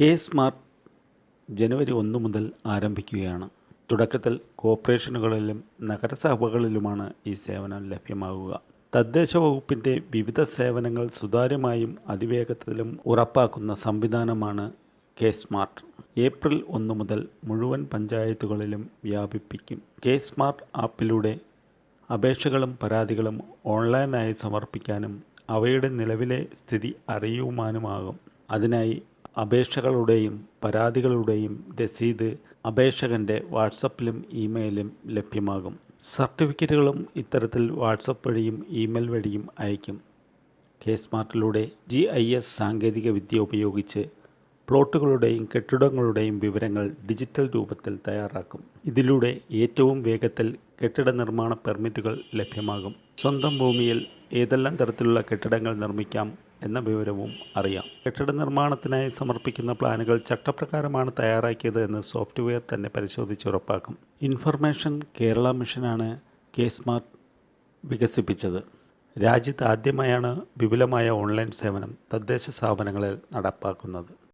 K smart ജനുവരി ഒന്ന് മുതൽ ആരംഭിക്കുകയാണ്. തുടക്കത്തിൽ കോർപ്പറേഷനുകളിലും നഗരസഭകളിലുമാണ് ഈ സേവനം ലഭ്യമാകുക തദ്ദേശ വകുപ്പിന്റെ വിവിധ സേവനങ്ങൾ സുതാര്യമായും അതിവേഗത്തിലും ഉറപ്പാക്കുന്ന സംവിധാനമാണ് കെ സ്മാർട്ട്. ഏപ്രിൽ ഒന്ന് മുതൽ മുഴുവൻ പഞ്ചായത്തുകളിലും വ്യാപിപ്പിക്കും. കെ സ്മാർട്ട് ആപ്പിലൂടെ അപേക്ഷകളും പരാതികളും ഓൺലൈനായി സമർപ്പിക്കാനും അവയുടെ നിലവിലെ സ്ഥിതി അറിയുവാനുമാകും. അതിനായി അപേക്ഷകളുടെയും പരാതികളുടെയും രസീത് അപേക്ഷകന്റെ വാട്സപ്പിലും ഇമെയിലും ലഭ്യമാകും. സർട്ടിഫിക്കറ്റുകളും ഇത്തരത്തിൽ വാട്സപ്പ് വഴിയും ഇമെയിൽ വഴിയും അയക്കും കെ സ്മാർട്ടിലൂടെ ജി ഐ എസ് സാങ്കേതിക വിദ്യ ഉപയോഗിച്ച് പ്ലോട്ടുകളുടെയും കെട്ടിടങ്ങളുടെയും വിവരങ്ങൾ ഡിജിറ്റൽ രൂപത്തിൽ തയ്യാറാക്കും. ഇതിലൂടെ ഏറ്റവും വേഗത്തിൽ കെട്ടിട നിർമ്മാണ പെർമിറ്റുകൾ ലഭ്യമാകും. സ്വന്തം ഭൂമിയിൽ ഏതെല്ലാം തരത്തിലുള്ള കെട്ടിടങ്ങൾ നിർമ്മിക്കാം? എന്ന വിവരവും അറിയാം. കെട്ടിട നിർമ്മാണത്തിനായി സമർപ്പിക്കുന്ന പ്ലാനുകൾ ചട്ടപ്രകാരമാണ് തയ്യാറാക്കിയത് എന്ന് സോഫ്റ്റ്വെയർ തന്നെ പരിശോധിച്ച് ഉറപ്പാക്കും. ഇൻഫർമേഷൻ കേരള മിഷനാണ് കെ സ്മാർട്ട് വികസിപ്പിച്ചത്. രാജ്യത്ത് ആദ്യമായാണ് വിപുലമായ ഓൺലൈൻ സേവനം തദ്ദേശ സ്ഥാപനങ്ങളിൽ നടപ്പാക്കുന്നത്.